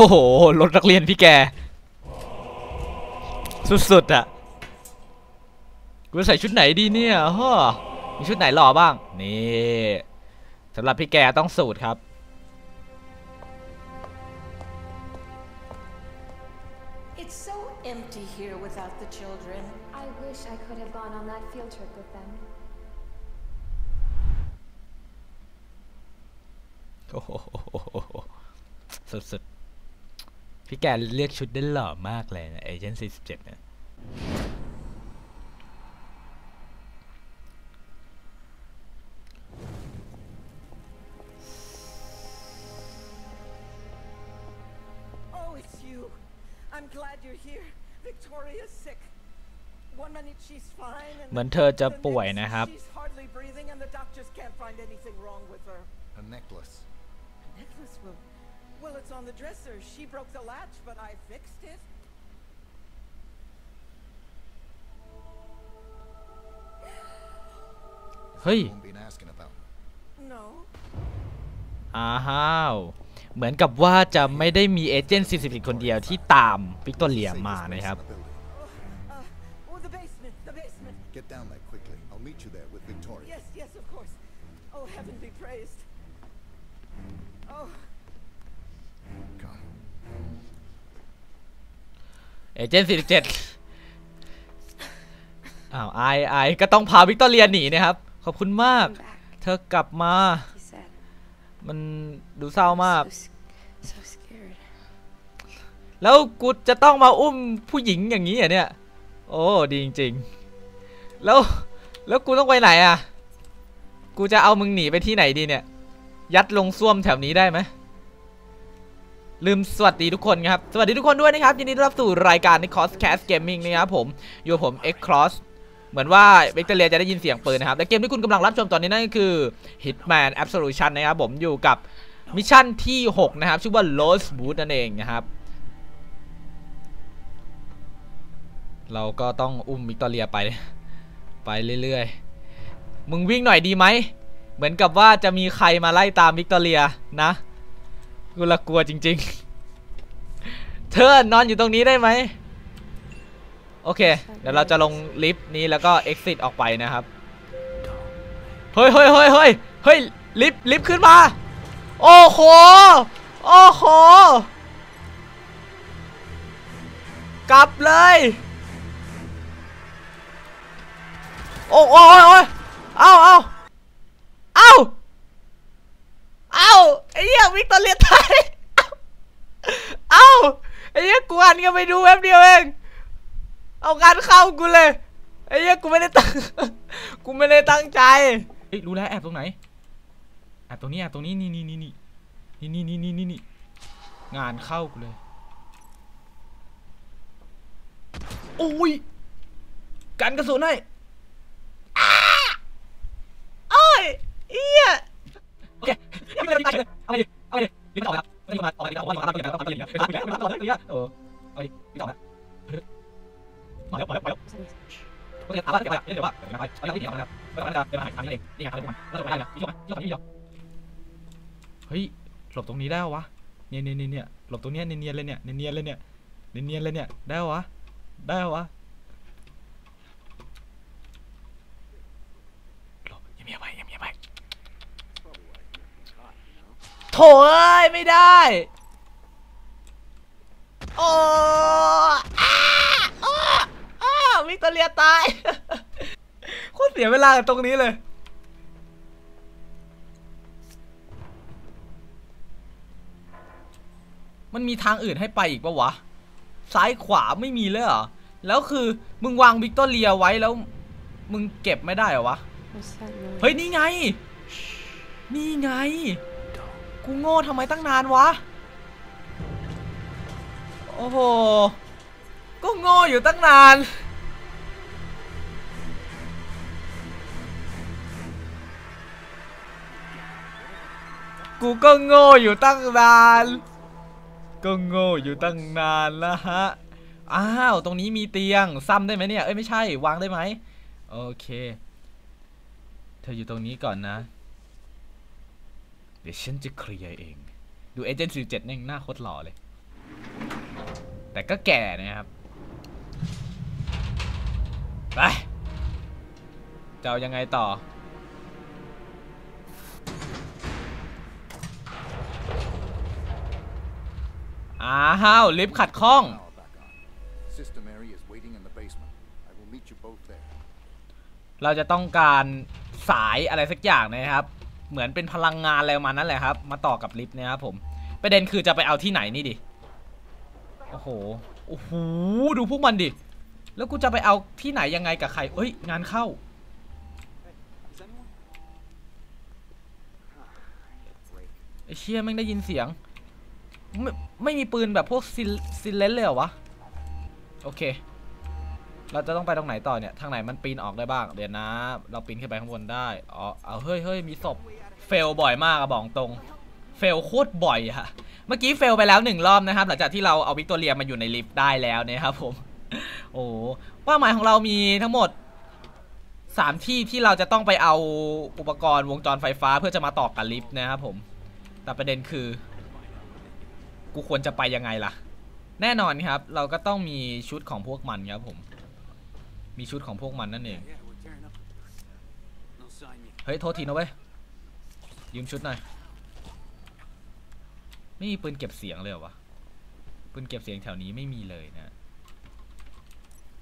โอ้โหรถนักเรียนพี่แก สุดๆอะกูจะใส่ชุดไหนดีเนี่ยฮะมีชุดไหนหล่อบ้าง นี่สำหรับพี่แกต้องสูตรครับ It's so empty here without the children. I wish I could have gone on that field trip with them. โอ้โหสุดๆ พี่แกเลือกชุดได้หล่อมากเลยนะเอเจนต์47เนี่ย Oh, it's you. I'm glad you're here. Victoria's sick. One minute she's fine, and เหมือนเธอจะ the ป่วย next นะครับ she's hardly breathing, and the doctors can't find anything wrong with her. A necklace. A necklace will. Well, it's on the dresser. She broke the latch, but I fixed it. เฮ้ย Won't been asking about. No. อ้าวเหมือนกับว่าจะไม่ได้มีเอเจนต์41คนเดียวที่ตามวิกตอเรีย Safest มา place นะครับ in the building. Uh, oh, the basement. The basement. Get down there quickly. I'll meet you there with Victoria. Yes, yes, of course. Oh, heaven be praised. เอเจนต์47อ้าวไอไอก็ต้องพาวิกตอเรียหนีนะครับ ขอบคุณมาก I'm back, เธอกลับมา he said. มันดูเศร้ามาก So, s- so scared. แล้วกูจะต้องมาอุ้มผู้หญิงอย่างนี้เหรอเนี่ย โอ้ดีจริงๆ แล้วแล้วกูต้องไปไหนอะ กูจะเอามึงหนีไปที่ไหนดีเนี่ย ยัดลงส้วมแถวนี้ได้ไหม ลืมสวัสดีทุกคนครับ สวัสดีทุกคนด้วยนะครับ ยินดีต้อนรับสู่รายการใน Cross Cast Gaming นะครับผม อยู่กับผม X Cross เหมือนว่าวิกตอเรียจะได้ยินเสียงปืนนะครับ และเกมที่คุณกำลังรับชมตอนนี้นั่นก็คือ Hitman Absolution นะครับผม อยู่กับมิชชั่นที่ 6 นะครับ ชื่อว่า Lost Boot นั่นเองนะครับ เราก็ต้องอุ้มวิกตอเรียไป ไปเรื่อยๆ มึงวิ่งหน่อยดีไหม เหมือนกับว่าจะมีใครมาไล่ตามวิกตอเรียนะ กูละกลัวจริง ๆ เธอนอนอยู่ตรงนี้ได้ไหม โอเค เดี๋ยวเราจะลงลิฟต์นี้แล้วก็ exit ออกไปนะครับ เฮ้ยเฮ้ยเฮ้ยเฮ้ยเฮ้ยลิฟต์ลิฟต์ขึ้นมา โอ้โห โอ้โห กลับเลย โอ้โอ้ยโอ้เอาเอาเอา อาไอ้เหี้ยวิกตอเรียตายเอาไอ้เหี้ยกูหันกันไปดูแป๊บเดียวเองเอางานเข้ากูเลยไอ้เหี้ยกูไม่ได้ตั้งกูไม่ได้ตั้งใจเฮ้ยรู้แล้วแอบตรงไหนแอบตรงนี้แอบตรงนี้นี่นี่นี่นี่นี่นี่นี่นี่นี่งานเข้ากูเลยโอ้ยกันกระสุนให้อ้าโอ้ยเอี้ย โอเคยังไม่ได้ตั้งใจเลยเอาไปดิเอาไปดิลิ้นต่อครับไม่มาต่อเลยเอาวันมาตั้งตัวอย่างต้องตั้งตัวอย่างต้องตั้งตัวอย่าต้องตั้งตัวอย่าเออเอาดิลิ้นต่อนะมาแล้วมาแล้วมาแล้วโอเคถามว่าเก็บอะเดี๋ยวว่าเดี๋ยวไปที่เหนียวนะครับเดี๋ยวมันจะเดี๋ยวมาหาทางนี้เองนี่ไงทางนี้มันแล้วจะไปได้นะนี่ชมนี่ชมนี่ชมเฮ้ยหลบตรงนี้ได้วะเนี่ยเนี่ยเนี่ยหลบตรงเนี้ยเนียนๆเลยเนี่ยเนียนๆเลยเนี่ยเนียนๆเลยเนี่ยได้วะได้วะ หลบเงียบๆไปเงียบๆไปโถ่ เอ้ย ไม่ได้ โอ้อ้าอ้าอ้าวิกตอเรียตาย โคตรเสียเวลากับตรงนี้เลย มันมีทางอื่นให้ไปอีกปะวะ ซ้ายขวาไม่มีเลยเหรอ แล้วคือมึงวางวิกตอเรียไว้แล้ว มึงเก็บไม่ได้เหรอวะ What's that noise? เฮ้ย นี่ไง นี่ไง กูโง่ทำไมตั้งนานวะ โอ้โห ก็โง่อยู่ตั้งนาน กูก็โง่อยู่ตั้งนาน ก็โง่อยู่ตั้งนานล้วฮะ อ้าว ตรงนี้มีเตียง ซ้ำได้ไหมเนี่ย เอ้ยไม่ใช่ วางได้ไหม โอเค เธออยู่ตรงนี้ก่อนนะ เดี๋ยวฉันจะเคลียร์เอง ดูเอเจนต์สิบเจ็ดนี่งหน้าโคตรหล่อเลย แต่ก็แก่นะครับ ไปจะเอายังไงต่อ อ้าว ลิฟต์ขัดข้อง Power back on. Sister Mary is waiting in the basement. I will meet you both there. เราจะต้องการสายอะไรสักอย่างนะครับ เหมือนเป็นพลังงานอะไรประมาณนั้นแหละครับ มาต่อกับลิฟต์เนะครับผมประเด็นคือจะไปเอาที่ไหนนี่ดิโอ้โหโอ้โหดูพวกมันดิแล้วกูจะไปเอาที่ไหนยังไงกับใครเอ้ยงานเข้าไอเชี่ยแม่งได้ยินเสียงไม่ไม่มีปืนแบบพวกซิลซิลเลนเลยเหรอวะโอเค เราจะต้องไปตรงไหนต่อเนี่ย ทางไหนมันปีนออกได้บ้าง เดี๋ยวนะ เราปีนขึ้นไปข้างบนได้ อ๋อ เอาเฮ้ยเฮ้ยมีศพ เฟลบ่อยมากอะบอกตรง เฟลโคตรบ่อยอะเมื่อกี้เฟลไปแล้วหนึ่งรอบนะครับ หลังจากที่เราเอาวิกตอเรียมาอยู่ในลิฟต์ได้แล้วเนี่ยครับผม โอ้เป้าหมายของเรามีทั้งหมดสามที่ที่เราจะต้องไปเอาอุปกรณ์วงจรไฟฟ้าเพื่อจะมาต่อกับลิฟต์นะครับผม แต่ประเด็นคือ กูควรจะไปยังไงล่ะ แน่นอนครับ เราก็ต้องมีชุดของพวกมันครับผม มีชุดของพวกมันนั่นเอง Yeah, we're tearing up. No sign yet. เฮ้ย โทษทีนะเว้ย ยืมชุดหน่อย ไม่มีปืนเก็บเสียงเลยเหรอวะ ปืนเก็บเสียงแถวนี้ไม่มีเลยนะ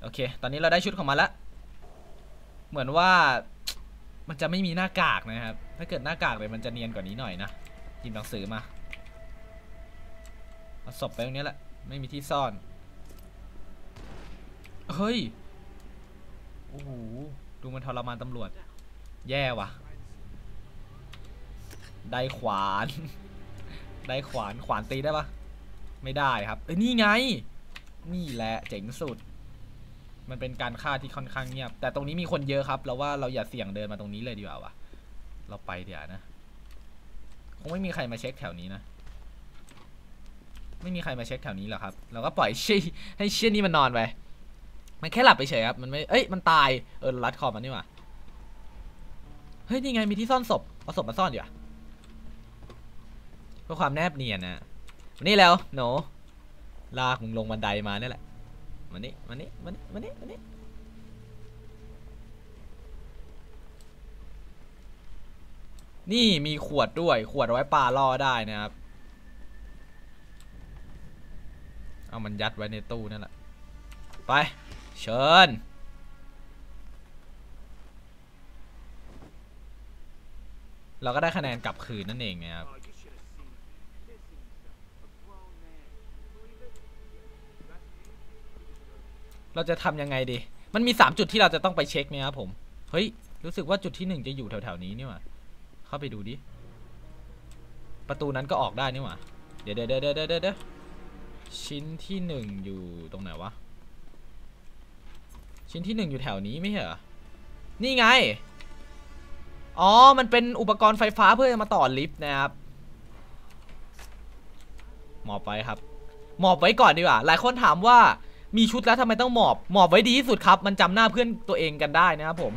โอเค ตอนนี้เราได้ชุดของมันละ เหมือนว่ามันจะไม่มีหน้ากากนะครับ ถ้าเกิดหน้ากากเลยมันจะเนียนกว่านี้หน่อยนะหยิบหนังสือมา เอาศพไปตรงนี้แหละ ไม่มีที่ซ่อน เฮ้ย โอ้โหดูมันทรมานตำรวจ แย่ว่ะ ได้ขวาน ได้ขวานขวานตีได้ปะไม่ได้ครับเอ้ยนี่ไง นี่แหละเจ๋งสุด มันเป็นการฆ่าที่ค่อนข้างเงียบ แต่ตรงนี้มีคนเยอะครับ เราว่าเราอย่าเสี่ยงเดินมาตรงนี้เลยดีกว่าวะเราไปเดี๋ยวนะคงไม่มีใครมาเช็คแถวนี้นะไม่มีใครมาเช็คแถวนี้หรอกครับ เราก็ปล่อยชี่ให้เชี่ยนี่มันนอนไป มันแค่หลับไปเฉยครับ มันไม่ เอ้ย มันตาย เออรัดคอมันนี่หว่า เฮ้ย นี่ไง มีที่ซ่อนศพ เอาศพมาซ่อนดีกว่าเพื่อความแนบเนียนนะมานี่แล้วหนูลากมึงลงบันไดมาเนี่ยแหละ มานี่ มานี่ มานี่ มานี่ มานี่ นี่มีขวดด้วย ขวดเอาไว้ปลาล่อได้นะครับ เอามันยัดไว้ในตู้นั่นแหละ ไป เชิญเราก็ได้คะแนนกลับคืนนั่นเองนะครับเราจะทำยังไงดี มันมี 3 จุดที่เราจะต้องไปเช็คไหมครับผม เฮ้ย รู้สึกว่าจุดที่ 1 จะอยู่แถวๆนี้นี่หว่าเข้าไปดูดิ ประตูนั้นก็ออกได้นี่หว่า เดี๋ยวเดี๋ยวเดี๋ยวเดี๋ยวเดี๋ยวชิ้นที่ 1 อยู่ตรงไหนวะ ชิ้นที่1อยู่แถวนี้ไม่เหรอ นี่ไง อ๋อ มันเป็นอุปกรณ์ไฟฟ้าเพื่อจะมาต่อลิฟต์นะครับ หมอบไว้ครับ หมอบไว้ก่อนดีกว่า หลายคนถามว่ามีชุดแล้วทำไมต้องหมอบ หมอบไว้ดีที่สุดครับ มันจำหน้าเพื่อนตัวเองกันได้นะครับผม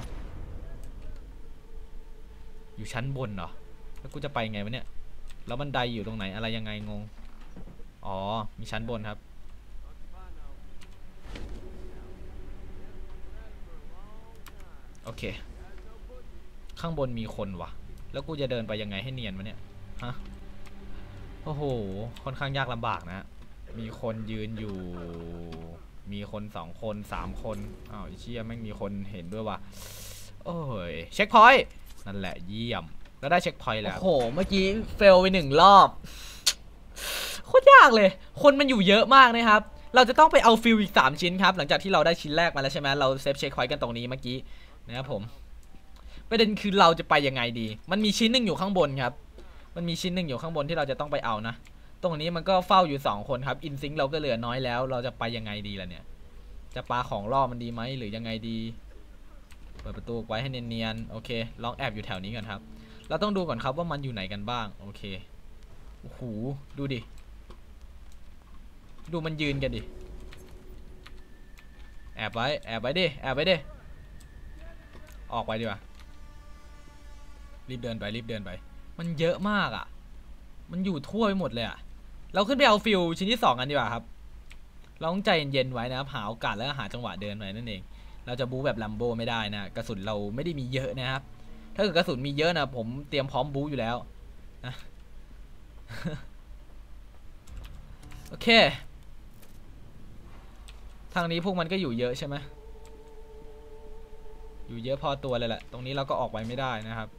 อยู่ชั้นบนเหรอ แล้วกูจะไปไงวะเนี่ย แล้วบันไดอยู่ตรงไหนอะไรยังไงงง อ๋อ มีชั้นบนครับ โอเค ข้างบนมีคนวะแล้วกูจะเดินไปยังไงให้เนียนวะเนี่ย ฮะ โอ้โห ค่อนข้างยากลำบากนะ มีคนยืนอยู่ มีคนสองคนสามคน อ้าวไอ้เชี่ยแม่งมีคนเห็นด้วยว่ะโอ้ย เช็คพอยต์นั่นแหละเยี่ยม ก็ได้เช็คพอยต์แล้ว โอ้โห เมื่อกี้เฟลไปหนึ่งรอบ โคตรยากเลย คนมันอยู่เยอะมากนะครับเราจะต้องไปเอาฟิลอีก 3 ชิ้นครับ หลังจากที่เราได้ชิ้นแรกมาแล้วใช่ไหมเราเซฟเช็คพอยต์กันตรงนี้เมื่อกี้ นะครับผมประเด็นคือเราจะไปยังไงดี มันมีชิ้นหนึ่งอยู่ข้างบนครับ มันมีชิ้นหนึ่งอยู่ข้างบนที่เราจะต้องไปเอานะ ตรงนี้มันก็เฝ้าอยู่ 2 คนครับ อินซิงเราก็เหลือน้อยแล้ว เราจะไปยังไงดีล่ะเนี่ย จะปาของล่อมันดีไหมหรือยังไงดี เปิดประตูไว้ให้เนียนๆ โอเค ลองแอบอยู่แถวนี้กันครับ เราต้องดูก่อนครับว่ามันอยู่ไหนกันบ้าง โอเค โอ้โห ดูดิ ดูมันยืนกันดิ แอบไว้ แอบไว้ดิ แอบไว้ดิ ออกไปดีกว่า รีบเดินไปรีบเดินไป มันเยอะมากอะ มันอยู่ทั่วไปหมดเลยอะ เราขึ้นไปเอาฟิลชิ้นที่สองกันดีกว่าครับ เราต้องใจเย็นๆไว้นะครับ หาโอกาสแล้วหาจังหวะเดินไว้นั่นเอง เราจะบู๊แบบลัมโบไม่ได้นะ กระสุนเราไม่ได้มีเยอะนะครับ ถ้าเกิดกระสุนมีเยอะนะผมเตรียมพร้อมบู๊อยู่แล้วนะโอเค ทางนี้พวกมันก็อยู่เยอะใช่ไหม อยู่เยอะพอตัวเลยแหละ ตรงนี้เราก็ออกไปไม่ได้นะครับ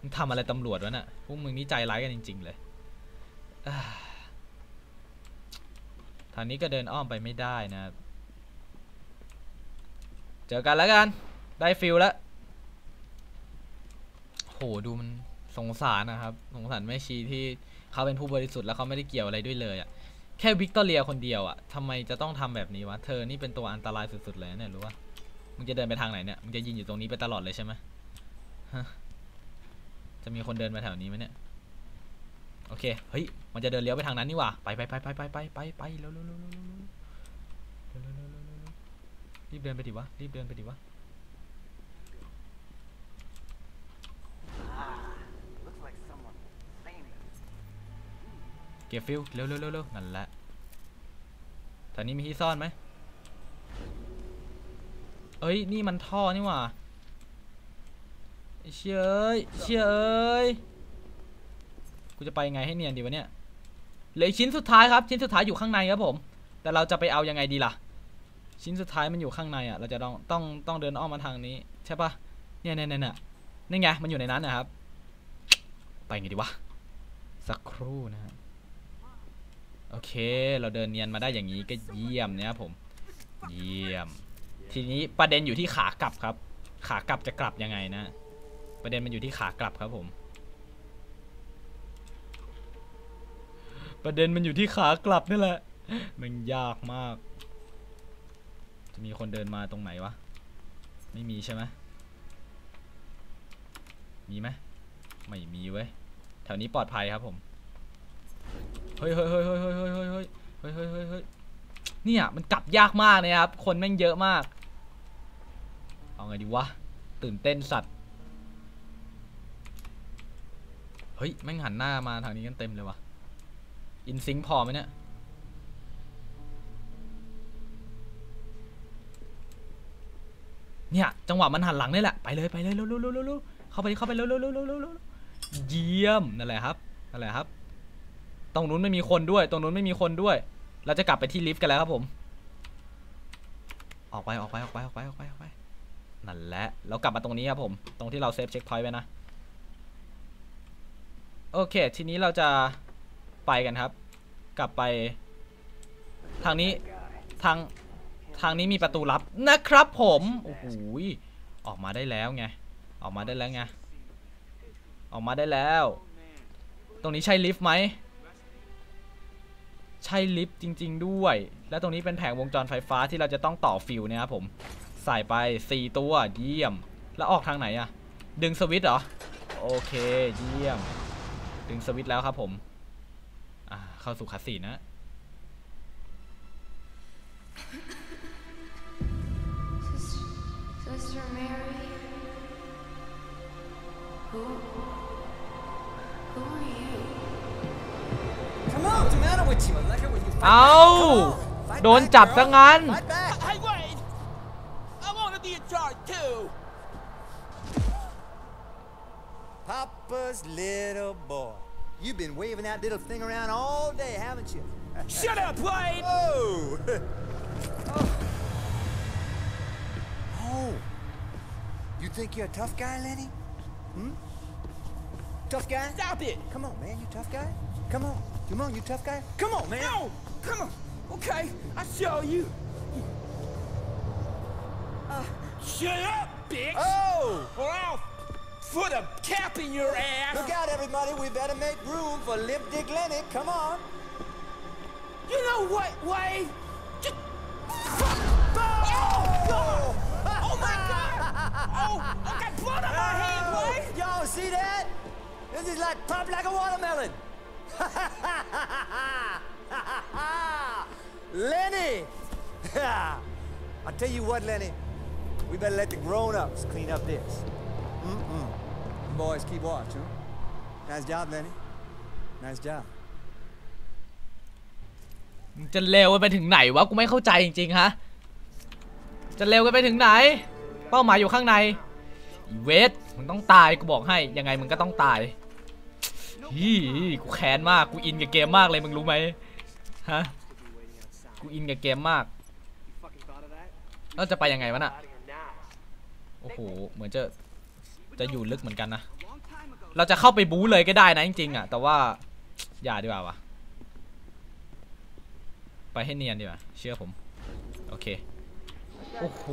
มึงทำอะไรตำรวจวะน่ะพวกมึงนี่ใจร้ายกันจริง ๆ เลยทางนี้ก็เดินอ้อมไปไม่ได้นะเจอกันแล้วกัน ได้ฟิลแล้วโหดูมันสงสารนะครับ สงสารแม่ชีที่เขาเป็นผู้บริสุทธิ์แล้วเขาไม่ได้เกี่ยวอะไรด้วยเลยอะ่ะ แค่วิกตอเรียคนเดียวอะทำไมจะต้องทำแบบนี้วะ เธอนี่เป็นตัวอันตรายสุดๆเลยเนี่ยรู้ปะมึงจะเดินไปทางไหนเนี่ย มึงจะยืนอยู่ตรงนี้ไปตลอดเลยใช่ไหมฮะ จะมีคนเดินมาแถวนี้ไหมเนี่ย โอเค เฮ้ย มันจะเดินเลี้ยวไปทางนั้นนี่ว่าไปไปไปไปไปไปไปไปเร็วเร็วเร็วเร็วเร็วเร็วเร็วรีบเดินไปดิวะ รีบเดินไปดิวะ เก็บฟิลเร็วเร็วเร็วนั่นแหละแถวนี้มีที่ซ่อนไหมเอ้ย นี่มันท่อนี่หว่าไอ้เชยเอเชยเอ้ยกูจะไปยังไงให้เนียนดีวะเนี่ยเหลือชิ้นสุดท้ายครับ ชิ้นสุดท้ายอยู่ข้างในครับผม แต่เราจะไปเอายังไงดีล่ะ ชิ้นสุดท้ายมันอยู่ข้างในอะ เราจะต้องต้องต้องเดินอ้อมมาทางนี้ ใช่ปะเนี่ยเนี่ยเนี่ยเนี่ยไงมันอยู่ในนั้นนะครับ ไปไงดีวะ สักครู่นะฮะ โอเค เราเดินเนียนมาได้อย่างนี้ก็เยี่ยมนะครับผม เยี่ยม ทีนี้ประเด็นอยู่ที่ขากลับครับ ขากลับจะกลับยังไงนะ ประเด็นมันอยู่ที่ขากลับครับผม ประเด็นมันอยู่ที่ขากลับนี่แหละ มันยากมาก จะมีคนเดินมาตรงไหนวะ ไม่มีใช่ไหมมีไหมไม่มีเว้ย แถวนี้ปลอดภัยครับผม เฮ้ยเฮ้ยเฮ้ยเฮ้ยเฮ้ยเฮ้ยเฮ้ยเฮ้ยเฮ้ยเฮ้ยเฮ้ยเฮ้ยเนี่ยมันกลับยากมากนะครับ คนแม่งเยอะมาก เอาไงดีวะ ตื่นเต้นสัตว์ เฮ้ย แม่งหันหน้ามาทางนี้กันเต็มเลยวะอินซิงพอไหมเนี่ย เนี่ย จังหวะมันหันหลังนี่แหละ ไปเลยไปเลยเร็วเร็วเข้าไปเข้าไปเร็วเร็วเร็วเร็วเร็วเร็วเยี่ยมนั่นแหละครับนั่นแหละครับ ตรงนู้นไม่มีคนด้วย ตรงนู้นไม่มีคนด้วย เราจะกลับไปที่ลิฟต์กันแล้วครับผม ออกไปออกไปออกไปออกไปออกไปออกไปนั่นแหละเรากลับมาตรงนี้ครับผม ตรงที่เราเซฟเช็คพอยต์ไว้นะ โอเค ทีนี้เราจะไปกันครับ กลับไป ทางนี้ทางทางนี้มีประตูลับนะครับผม โอ้โหยออกมาได้แล้วไง ออกมาได้แล้วไง ออกมาได้แล้ว ตรงนี้ใช่ลิฟต์ไหม ใช่ลิฟต์จริง ๆ ด้วย และตรงนี้เป็นแผงวงจรไฟฟ้าที่เราจะต้องต่อฟิวนะครับผมใส่ไป 4 ตัวเยี่ยม แล้วออกทางไหนอะดึงสวิตช์เหรอ โอเค เยี่ยม ดึงสวิตช์แล้วครับผม เข้าสู่คาสีนนะ เอา back. Come on, fight โดน back, จับ girl. ซะงั้น Fight back. Hey, wait! I want to be in charge too! Papa's little boy. You've been waving that little thing around all day, haven't you? Shut up, Wade! Oh! oh! You think you're a tough guy, Lenny? Hmm? Tough guy? Stop it! Come on, man, you tough guy? Come on. Come on, you tough guy? Come on, man. No! Come on! Okay, I'll show you. Uh, shut up, bitch! Oh! Or I'll put a cap in your ass! Look out, everybody. We better make room for Lip Dick Lenny. Come on. You know what, Wade? Just... Oh, God! Oh, my God! Oh, I got blood on my hands, Wade! Y'all see that? This is like pop like a watermelon. Lenny! I'll tell you what, Lenny. We better let the grown-ups clean up this. Mm-mm. Boys keep watch, huh? Nice job, Lenny. Nice job. จะเร็วไปถึงไหนวะ กูไม่เข้าใจจริงๆ ฮะ จะเร็วกันไปถึงไหน เป้าหมายอยู่ข้างใน เวท มึงต้องตาย กูบอกให้ ยังไงมึงก็ต้องตาย ฮี่กูแค้นมาก กูอินกับเกมมากเลยมึงรู้ไหมฮะ กูอินกับเกมมาก You fucking thought of that? แล้วจะไปยังไงวะน่ะ โอ้โห เหมือนจะ จะอยู่ลึกเหมือนกันนะ เราจะเข้าไปบู๊เลยก็ได้นะจริงๆอะ แต่ว่า อย่าดีกว่าวะไปให้เนียนดีกว่า เชื่อผม โอเค โอ้โห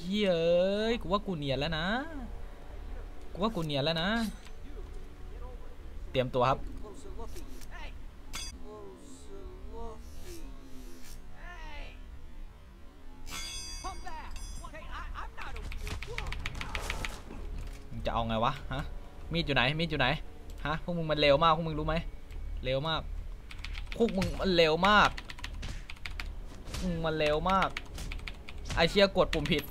เฮ้ยกูว่ากูเนียนแล้วนะ กูว่ากูเนียนแล้วนะ เตรียมตัวครับ จะเอาไงวะฮะ มีดอยู่ไหน มีดอยู่ไหน ฮะ พวกมึงมันเร็วมาก พวกมึงรู้ไหม เร็วมาก พวกมึงมันเร็วมากมึงมันเร็วมาก ไอเชียกดปุ่มผิด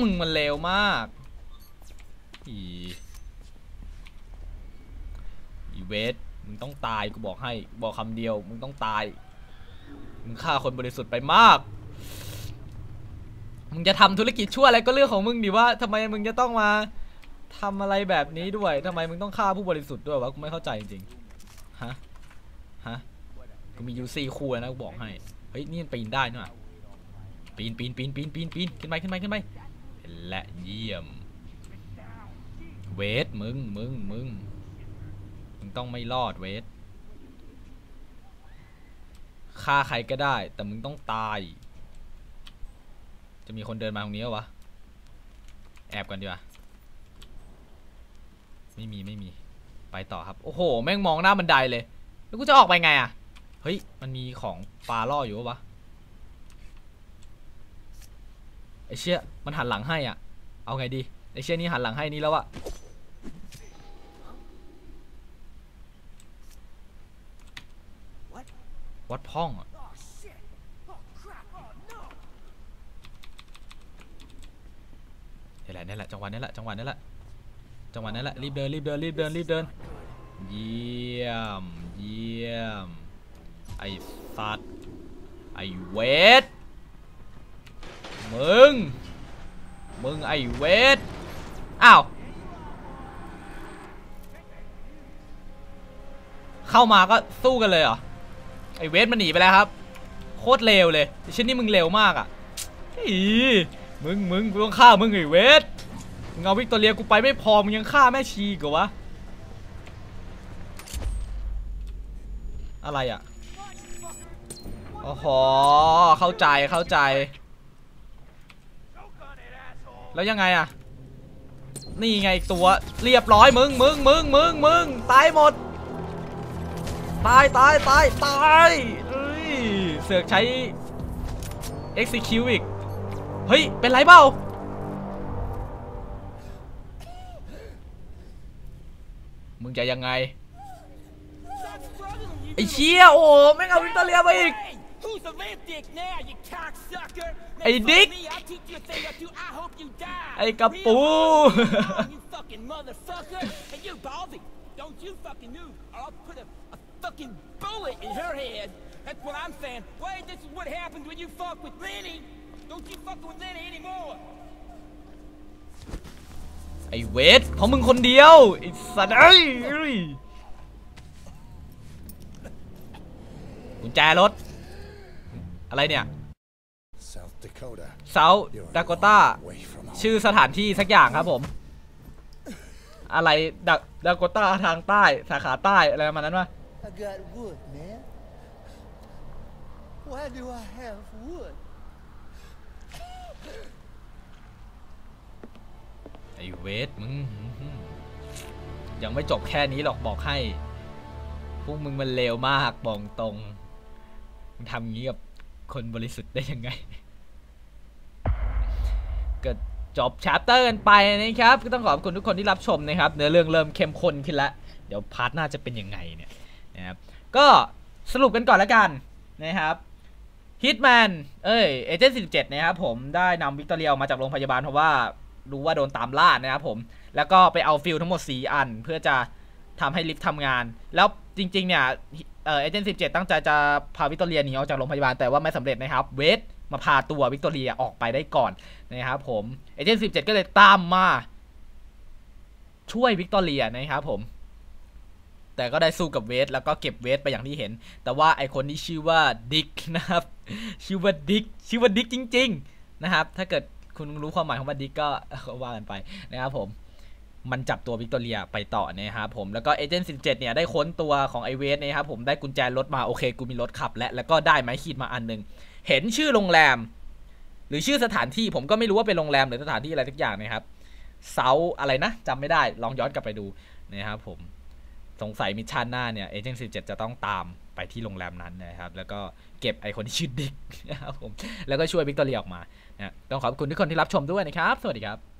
มึงมันเร็วมากอี เวสมึงต้องตายกูบอกให้บอกคำเดียว มึงต้องตาย มึงฆ่าคนบริสุทธิ์ไปมาก มึงจะทำธุรกิจชั่วอะไรก็เรื่องของมึงดิว่าทำไมมึงจะต้องมาทำอะไรแบบนี้ด้วยทำไมมึงต้องฆ่าผู้บริสุทธิ์ด้วยวะกูไม่เข้าใจจริงๆฮะฮะกูมียูซีคู่แล้วนะกูบอกให้เฮ้ยนี่มันปีนได้นี่หว่าปีนปีนปีนปีนปีนปีนขึ้นไปขึ้นไปขึ้นไปและเยี่ยม เวทมึงมึงมึง งต้องไม่รอดเวทฆ่าใครก็ได้ แต่มึงต้องตาย จะมีคนเดินมาตรงนี้วะ แอบกันดีกว่า ไม่มีไม่มี ไปต่อครับ โอ้โห แม่งมองหน้าบันไดเลย แล้วกูจะออกไปไงอะเฮ้ย มันมีของปลาล่ออยู่วะ ไอเชี่ย มันหันหลังให้อะ เอาไงดี ไอเชี่ยนี่หันหลังให้นี่แล้วอะ วัดพ่องอะ Oh, shit! Oh, crap! Oh, no! นี่แหละนี่แหละจังหวะนี้แหละจังหวะนี้แหละจังหวะนี้แหละรีบเดินรีบเดินรีบเดินรีบเดิน เยี่ยมเยี่ยมไอสัตว์ไอเวทมึงมึงไอเวทอ้าวเข้ามาก็สู้กันเลยเหรอ ไอเวทมันหนีไปแล้วครับ โคตรเร็วเลยไอ้ชิ้นนี้มึงเร็วมากอะอีมึงมึงกูต้องฆ่ามึงไอเวทมึงเอาวิกตอเรียกูไปไม่พอมึงยังฆ่าแม่ชีกวะอะไรอะโอ้โหเข้าใจเข้าใจ แล้วยังไงอะ นี่ไงอีกตัวเรียบร้อยมึงมึงมึงมึงมึงตายหมด ตายตายตายตายเอ้ยเสือกใช้ execute อีก เฮ้ย เป็นไรเปล่ามึงจะยังไง Stop struggling, you ไอ้เชี่ยโอ้โหแม่งเอาวิกตอเรียไปอีก Hey, who's the limp dick now, you cocksucker? Hey, Make fun of Dick. me, I'll teach you a thing or two. I hope you die. ไอ้กระปู fucking bullet in her head. That's what I'm saying. Wait, this is what happens when you fuck with Lenny. Don't you fuck with Lenny anymore. ไอ้เวทเพราะมึงคนเดียวไอ้สัตว์เอ้ยเอ้ยกุญแจรถ อะไรเนี่ย South Dakota. เซาท์ดากต้า Away from home. ชื่อสถานที่สักอย่างครับผม อะไรดักดากต้าทางใต้ สาขาใต้ อะไรประมาณนั้นวะ I got wood, man. Why do I have wood? ไอเวทมึงยังไม่จบแค่นี้หรอกบอกให้ พวกมึงมันเลวมากบอกตรง มึงทำงี้กับคนบริสุทธิ์ได้ยังไง ก็จบช a ปเตอร์กันไปนะครับ ก็ต้องขอบคุณทุกคนที่รับชมนะครับ เนื้อเรื่องเริ่มเข้มข้นขึ้นแล้ว เดี๋ยวพาร์ทหน้าจะเป็นยังไงเนี่ย นะครับก็สรุปกันก่อนแล้วกันนะครับฮิตแมนเอ้ยเอเจนต์47นะครับผมได้นำวิกตอเรียออกมาจากโรงพยาบาลเพราะว่ารู้ว่าโดนตามล่านะครับผม แล้วก็ไปเอาฟิลทั้งหมด 4 อัน เพื่อจะทำให้ลิฟต์ทำงาน แล้วจริง ๆ เนี่ยเอเจนต์17ตั้งใจจะพาวิกตอเรียหนีออกจากโรงพยาบาลแต่ว่าไม่สำเร็จนะครับเวทมาพาตัววิกตอเรียออกไปได้ก่อนนะครับผมเอเจนต์17ก็เลยตามมาช่วยวิกตอเรียนะครับผม แต่ก็ได้สู้กับเวทแล้วก็เก็บเวทไปอย่างที่เห็น แต่ว่าไอคนที่ชื่อว่าดิกนะครับ ชื่อว่าดิกชื่อว่าดิกจริง ๆ นะครับ ถ้าเกิดคุณรู้ความหมายของว่าดิกก็ว่ากันไปนะครับผมมันจับตัววิกตอเรียไปต่อนะครับผมแล้วก็เอเจนต์17เเนี่ยได้ค้นตัวของไอเวสนะครับผมได้กุญแจรถมาโอเคกูมีรถขับ และแล้วก็ได้ไม้ขีดมาอันหนึงเห็นชื่อโรงแรม หรือชื่อสถานที่ผมก็ไม่รู้ว่าเป็นโรงแรมหรือสถานที่อะไรทุกอย่างนะครับเซาอะไรนะจำไม่ได้ลองย้อนกลับไปดูนะครับผม สงสัยมิชชั่นหน้าเนี่ยเอเจนต์17จะต้องตามไปที่โรงแรมนั้นนะครับ แล้วก็เก็บไอคนที่ชื่อดิกนะครับผมแล้วก็ช่วยวิกตอเรียออกมานะต้องขอบคุณทุกคนที่รับชมด้วยนะครับ สวัสดีครับ